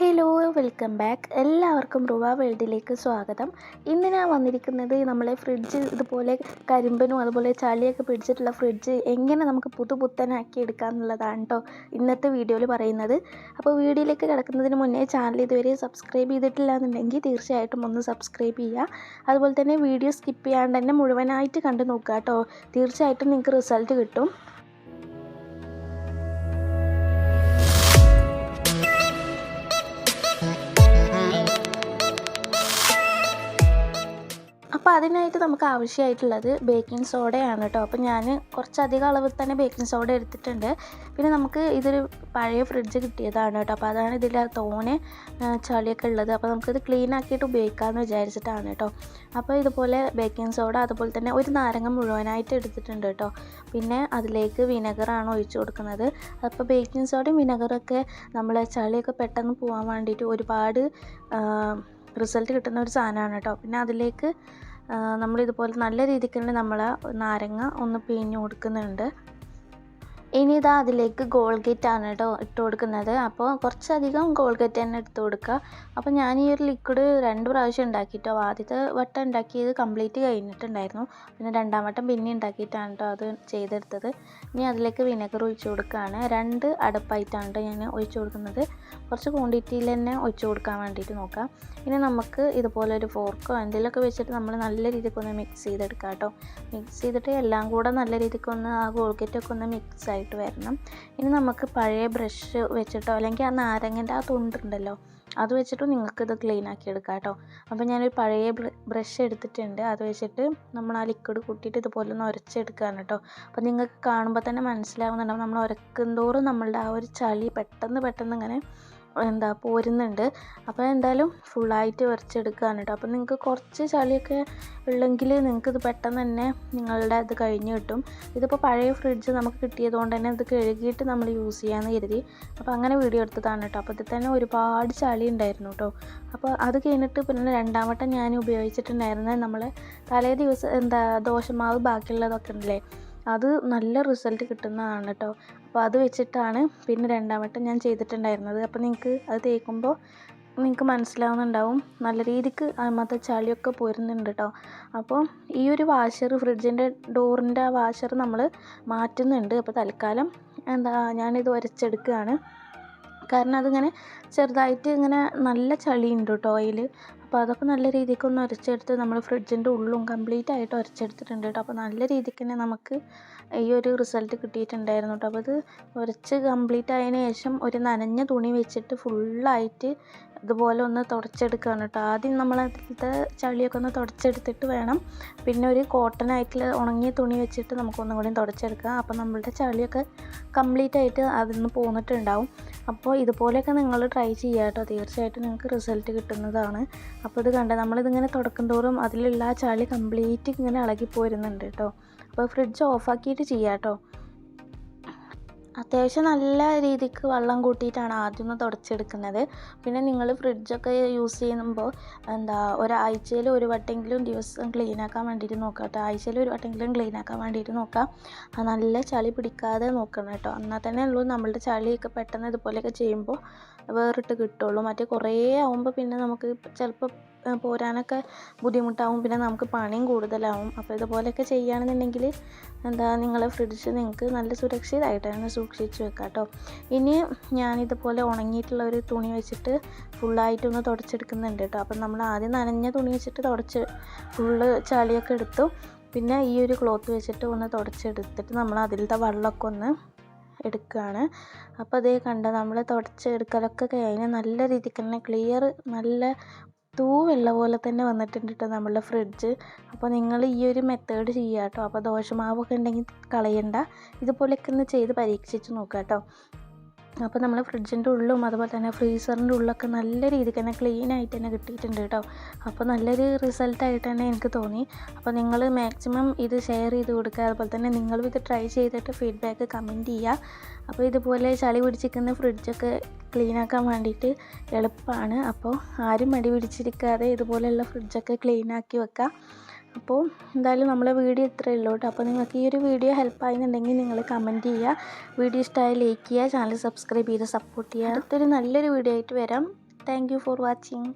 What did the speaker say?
Hello welcome back. എല്ലാവർക്കും റുവ വേൾഡിലേക്ക് സ്വാഗതം. ഇന്ന് ഞാൻ വന്നിരിക്കുന്നത് നമ്മളെ ഫ്രിഡ്ജ് ഇതുപോലെ കരിമ്പനും അതുപോലെ ചളിയൊക്കെ പിടിച്ചിട്ടുള്ള ഫ്രിഡ്ജ് എങ്ങനെ നമുക്ക് പുതുപുത്തനാക്കി എടുക്കാം എന്നുള്ളതാണ് കേട്ടോ ഇന്നത്തെ വീഡിയോയിൽ പറയുന്നത്. അപ്പോൾ വീഡിയോയിലേക്ക് കിടക്കുന്നതിന് മുന്നേ ചാനൽ ഇതുവരെ സബ്സ്ക്രൈബ് ചെയ്തിട്ടില്ല എന്നുണ്ടെങ്കിൽ തീർച്ചയായിട്ടും ഒന്ന് സബ്സ്ക്രൈബ് ചെയ്യുക. അതുപോലെ തന്നെ വീഡിയോ സ്കിപ്പ് ചെയ്യാണ്ട് തന്നെ മുഴുവനായിട്ട് കണ്ടു നോക്കുക കേട്ടോ തീർച്ചയായിട്ടും നിങ്ങൾക്ക് റിസൾട്ട് കിട്ടും. അതിനായിട്ട് നമുക്ക് ആവശ്യമായിട്ടുള്ളത് ബേക്കിംഗ് സോഡയാണ് കേട്ടോ അപ്പോൾ ഞാൻ കുറച്ചധികം അളവിൽ തന്നെ ബേക്കിംഗ് സോഡ എടുത്തിട്ടുണ്ട്. പിന്നെ നമുക്ക് ഇതൊരു പഴയ ഫ്രിഡ്ജ് കിട്ടിയതാണ് കേട്ടോ അപ്പോൾ അതാണ് ഇതിൽ തോനെ ചളിയൊക്കെ ഉള്ളത്. അപ്പോൾ നമുക്കിത് ക്ലീൻ ആക്കിയിട്ട് ഉപയോഗിക്കാമെന്ന് വിചാരിച്ചിട്ടാണ് കേട്ടോ അപ്പോൾ ഇതുപോലെ ബേക്കിംഗ് സോഡ അതുപോലെ തന്നെ ഒരു നാരങ്ങ മുഴുവനായിട്ട് എടുത്തിട്ടുണ്ട് കേട്ടോ പിന്നെ അതിലേക്ക് വിനെഗറാണ് ഒഴിച്ചു കൊടുക്കുന്നത്. അപ്പോൾ ബേക്കിംഗ് സോഡയും വിനെഗറൊക്കെ നമ്മൾ ചളിയൊക്കെ പെട്ടെന്ന് പോകാൻ വേണ്ടിയിട്ട് ഒരുപാട് റിസൾട്ട് കിട്ടുന്ന ഒരു സാധനമാണ് കേട്ടോ പിന്നെ അതിലേക്ക് നമ്മളിതുപോലെ നല്ല രീതിക്ക് തന്നെ നമ്മൾ നാരങ്ങ ഒന്ന് പിഴിഞ്ഞ് കൊടുക്കുന്നുണ്ട്. ഇനി ഇതാ അതിലേക്ക് ഗോൾഗേറ്റ് ആണ് കേട്ടോ ഇട്ട് കൊടുക്കുന്നത് അപ്പോൾ കുറച്ചധികം ഗോൾഗേറ്റ് തന്നെ എടുത്ത് കൊടുക്കുക അപ്പോൾ ഞാൻ ഈ ഒരു ലിക്വിഡ് രണ്ട് പ്രാവശ്യം ഉണ്ടാക്കിയിട്ടോ ആദ്യത്തെ വട്ടം ഉണ്ടാക്കിയത് കംപ്ലീറ്റ് കഴിഞ്ഞിട്ടുണ്ടായിരുന്നു. പിന്നെ രണ്ടാം വട്ടം പിന്നെ ഉണ്ടാക്കിയിട്ടാണ് കേട്ടോ അത് ചെയ്തെടുത്തത്. ഇനി അതിലേക്ക് വിനെഗർ ഒഴിച്ചു കൊടുക്കുകയാണ്. രണ്ട് അടുപ്പായിട്ടാണ് കേട്ടോ ഞാൻ ഒഴിച്ചു കൊടുക്കുന്നത്. കുറച്ച് ക്വാണ്ടിറ്റിയിൽ തന്നെ ഒഴിച്ചു കൊടുക്കാൻ വേണ്ടിയിട്ട് നോക്കാം. ഇനി നമുക്ക് ഇതുപോലെ ഒരു ഫോർക്കോ എന്തെങ്കിലുമൊക്കെ വെച്ചിട്ട് നമ്മൾ നല്ല രീതിക്കൊന്ന് മിക്സ് ചെയ്തെടുക്കാം കേട്ടോ മിക്സ് ചെയ്തിട്ട് എല്ലാം കൂടെ നല്ല രീതിക്കൊന്ന് ആ ഗോൾഗേറ്റൊക്കെ ഒന്ന് മിക്സ് ആയിട്ട് വരണം. ഇനി നമുക്ക് പഴയ ബ്രഷ് വെച്ചിട്ടോ അല്ലെങ്കിൽ ആ നാരങ്ങന്റെ ആ തുണ്ടുണ്ടല്ലോ അത് വെച്ചിട്ട് നിങ്ങൾക്ക് ഇത് ക്ലീൻ ആക്കി എടുക്കാം കേട്ടോ. അപ്പോൾ ഞാനൊരു പഴയ ബ്രഷ് എടുത്തിട്ടുണ്ട്. അത് വെച്ചിട്ട് നമ്മൾ ആ ലിക്വിഡ് കൂട്ടിയിട്ട് ഇതുപോലെ ഒന്ന് ഉരച്ചെടുക്കുകയാണ് കേട്ടോ. അപ്പോൾ നിങ്ങൾക്ക് കാണുമ്പോൾ തന്നെ മനസ്സിലാവുന്നുണ്ടാവും. നമ്മൾ ഉരക്കും തോറും നമ്മളുടെ ആ ഒരു ചളി പെട്ടെന്ന് പെട്ടെന്ന് ഇങ്ങനെ എന്താ പോരുന്നുണ്ട്. അപ്പോൾ എന്തായാലും ഫുള്ളായിട്ട് വരച്ചെടുക്കുകയാണ് കേട്ടോ. അപ്പോൾ നിങ്ങൾക്ക് കുറച്ച് ചളിയൊക്കെ ഉള്ളെങ്കിൽ നിങ്ങൾക്ക് ഇത് പെട്ടെന്ന് തന്നെ നിങ്ങളുടെ ഇത് കഴിഞ്ഞ് കിട്ടും. ഇതിപ്പോൾ പഴയ ഫ്രിഡ്ജ് നമുക്ക് കിട്ടിയതുകൊണ്ട് തന്നെ ഇത് കഴുകിയിട്ട് നമ്മൾ യൂസ് ചെയ്യാമെന്ന് കരുതി. അപ്പോൾ അങ്ങനെ വീഡിയോ എടുത്തതാണ് കേട്ടോ. അപ്പോൾ ഇതിൽ തന്നെ ഒരുപാട് ചളി ഉണ്ടായിരുന്നു കേട്ടോ. അപ്പോൾ അത് കഴിഞ്ഞിട്ട് പിന്നെ രണ്ടാമത്തെ ഞാൻ ഉപയോഗിച്ചിട്ടുണ്ടായിരുന്നത് നമ്മൾ തലേ ദിവസം എന്താ ദോശമാവ് ബാക്കിയുള്ളതൊക്കെ ഉണ്ടല്ലേ? അത് നല്ല റിസൾട്ട് കിട്ടുന്നതാണ് കേട്ടോ അപ്പോൾ അത് വെച്ചിട്ടാണ് പിന്നെ രണ്ടാമട്ടം ഞാൻ ചെയ്തിട്ടുണ്ടായിരുന്നത്. അപ്പോൾ നിങ്ങൾക്ക് അത് തേക്കുമ്പോൾ നിങ്ങൾക്ക് മനസ്സിലാവുന്നുണ്ടാവും. നല്ല രീതിക്ക് അതിനകത്ത് ചളിയൊക്കെ പോരുന്നുണ്ട് കേട്ടോ അപ്പോൾ ഈ ഒരു വാഷർ ഫ്രിഡ്ജിന്റെ ഡോറിന്റെ ആ വാഷർ നമ്മൾ മാറ്റുന്നുണ്ട്. അപ്പോൾ തൽക്കാലം എന്താ ഞാനിത് ഉരച്ചെടുക്കുകയാണ് കാരണം അതിങ്ങനെ ചെറുതായിട്ട് ഇങ്ങനെ നല്ല ചളിയുണ്ട് കേട്ടോ അതിൽ അപ്പോൾ അതൊക്കെ നല്ല രീതിക്ക് ഒന്ന് ഉരച്ചെടുത്ത് നമ്മൾ ഫ്രിഡ്ജിന്റെ ഉള്ളും കംപ്ലീറ്റ് ആയിട്ട് ഉരച്ചെടുത്തിട്ടുണ്ട് കേട്ടോ. അപ്പോൾ നല്ല രീതിക്ക് തന്നെ നമുക്ക് ഈ ഒരു റിസൾട്ട് കിട്ടിയിട്ടുണ്ടായിരുന്നു കേട്ടോ. അപ്പോൾ അത് ഉരച്ച് കംപ്ലീറ്റ് ആയതിനു ശേഷം ഒരു നനഞ്ഞ തുണി വെച്ചിട്ട് ഫുള്ളായിട്ട് ഇതുപോലെ ഒന്ന് തുടച്ചെടുക്കുകയാണ് കേട്ടോ. ആദ്യം നമ്മൾ അതിലത്തെ ചളിയൊക്കെ ഒന്ന് തുടച്ചെടുത്തിട്ട് വേണം. പിന്നെ ഒരു കോട്ടൺ ആയിട്ടുള്ള ഉണങ്ങിയ തുണി വെച്ചിട്ട് നമുക്കൊന്നും കൂടി തുടച്ചെടുക്കാം. അപ്പോൾ നമ്മളുടെ ചളിയൊക്കെ കംപ്ലീറ്റ് ആയിട്ട് അതിൽ നിന്ന് പോന്നിട്ടുണ്ടാവും. അപ്പോൾ ഇതുപോലെയൊക്കെ നിങ്ങൾ ട്രൈ ചെയ്യുക കേട്ടോ. തീർച്ചയായിട്ടും നിങ്ങൾക്ക് റിസൾട്ട് കിട്ടുന്നതാണ്. അപ്പോൾ ഇത് കണ്ട നമ്മളിതിങ്ങനെ തുടക്കം തോറും അതിലുള്ള ആ ചളി കംപ്ലീറ്റ് ഇങ്ങനെ ഇളകി പോരുന്നുണ്ട് കേട്ടോ. അപ്പോൾ ഫ്രിഡ്ജ് ഓഫാക്കിയിട്ട് ചെയ്യാം കേട്ടോ. അത്യാവശ്യം നല്ല രീതിക്ക് വെള്ളം കൂട്ടിയിട്ടാണ് ആദ്യം ഒന്ന് തുടച്ചെടുക്കുന്നത്. പിന്നെ നിങ്ങൾ ഫ്രിഡ്ജൊക്കെ യൂസ് ചെയ്യുമ്പോൾ എന്താ ഒരാഴ്ചയിൽ ഒരു വട്ടെങ്കിലും ദിവസം ക്ലീൻ ആക്കാൻ വേണ്ടിയിട്ട് നോക്കാം കേട്ടോ. ആഴ്ചയിൽ ഒരു വട്ടെങ്കിലും ക്ലീൻ ആക്കാൻ വേണ്ടിയിട്ട് നോക്കാം നല്ല ചളി പിടിക്കാതെ നോക്കണം കേട്ടോ. എന്നാൽ തന്നെ ഉള്ളൂ നമ്മളുടെ ചളിയൊക്കെ പെട്ടെന്ന് ഇതുപോലെയൊക്കെ ചെയ്യുമ്പോൾ വേറിട്ട് കിട്ടുള്ളൂ. മറ്റേ കുറേ ആവുമ്പോൾ പിന്നെ നമുക്ക് ചിലപ്പോൾ പോരാനൊക്കെ ബുദ്ധിമുട്ടാവും. പിന്നെ നമുക്ക് പണിയും കൂടുതലാവും. അപ്പോൾ ഇതുപോലെയൊക്കെ ചെയ്യുകയാണെന്നുണ്ടെങ്കിൽ എന്താ നിങ്ങളെ ഫ്രിഡ്ജ് നിങ്ങൾക്ക് നല്ല സുരക്ഷിതമായിട്ട് തന്നെ സൂക്ഷിച്ച് വെക്കാം കേട്ടോ ഇനി ഞാനിതുപോലെ ഉണങ്ങിയിട്ടുള്ള ഒരു തുണി വെച്ചിട്ട് ഫുള്ളായിട്ടൊന്ന് തുടച്ചെടുക്കുന്നുണ്ട് കേട്ടോ അപ്പം നമ്മൾ ആദ്യം നനഞ്ഞ തുണി വെച്ചിട്ട് തുടച്ച് ഫുള്ള് ചളിയൊക്കെ എടുത്തു. പിന്നെ ഈ ഒരു ക്ലോത്ത് വെച്ചിട്ട് ഒന്ന് തുടച്ചെടുത്തിട്ട് നമ്മൾ അതിലത്തെ വെള്ളമൊക്കെ ഒന്ന് എടുക്കുകയാണ്. അപ്പോൾ അതേ കണ്ട നമ്മൾ തുടച്ച് എടുക്കലൊക്കെ കഴിഞ്ഞ് നല്ല രീതിക്ക് തന്നെ ക്ലിയർ നല്ല തൂവെള്ള പോലെ തന്നെ വന്നിട്ടുണ്ട് കേട്ടോ നമ്മളുടെ ഫ്രിഡ്ജ് അപ്പോൾ നിങ്ങൾ ഈ ഒരു മെത്തേഡ് ചെയ്യുക കേട്ടോ അപ്പോൾ ദോശമാവൊക്കെ ഉണ്ടെങ്കിൽ കളയണ്ട. ഇതുപോലെയൊക്കെ ഒന്ന് ചെയ്ത് പരീക്ഷിച്ച് നോക്കുക കേട്ടോ അപ്പോൾ നമ്മൾ ഫ്രിഡ്ജിന്റെ ഉള്ളും അതുപോലെ തന്നെ ഫ്രീസറിന്റെ ഉള്ളൊക്കെ നല്ല രീതിക്ക് തന്നെ ക്ലീൻ ആയിട്ട് തന്നെ കിട്ടിയിട്ടുണ്ട് കേട്ടോ അപ്പോൾ നല്ലൊരു റിസൾട്ടായിട്ട് തന്നെ എനിക്ക് തോന്നി. അപ്പോൾ നിങ്ങൾ മാക്സിമം ഇത് ഷെയർ ചെയ്ത് കൊടുക്കുക. അതുപോലെ തന്നെ നിങ്ങളും ഇത് ട്രൈ ചെയ്തിട്ട് ഫീഡ്ബാക്ക് കമന്റ് ചെയ്യുക. അപ്പോൾ ഇതുപോലെ ചളി പിടിച്ചിരിക്കുന്ന ഫ്രിഡ്ജൊക്കെ ക്ലീൻ ആക്കാൻ വേണ്ടിയിട്ട് എളുപ്പമാണ് അപ്പോൾ ആരും മടി പിടിച്ചിരിക്കാതെ ഇതുപോലെയുള്ള ഫ്രിഡ്ജൊക്കെ ക്ലീൻ ആക്കി വെക്കുക അപ്പോൾ എന്തായാലും നമ്മളെ വീഡിയോ ഇത്രയേ ഉള്ളൂ കേട്ടോ. അപ്പോൾ നിങ്ങൾക്ക് ഈ ഒരു വീഡിയോ ഹെൽപ്പ് ആയെന്നുണ്ടെങ്കിൽ നിങ്ങൾ കമന്റ് ചെയ്യുക. വീഡിയോ ഇഷ്ടമായ ലൈക്ക് ചെയ്യുക. ചാനൽ സബ്സ്ക്രൈബ് ചെയ്ത് സപ്പോർട്ട് ചെയ്യുക. അടുത്തൊരു നല്ലൊരു വീഡിയോ ആയിട്ട് വരാം. Thank for watching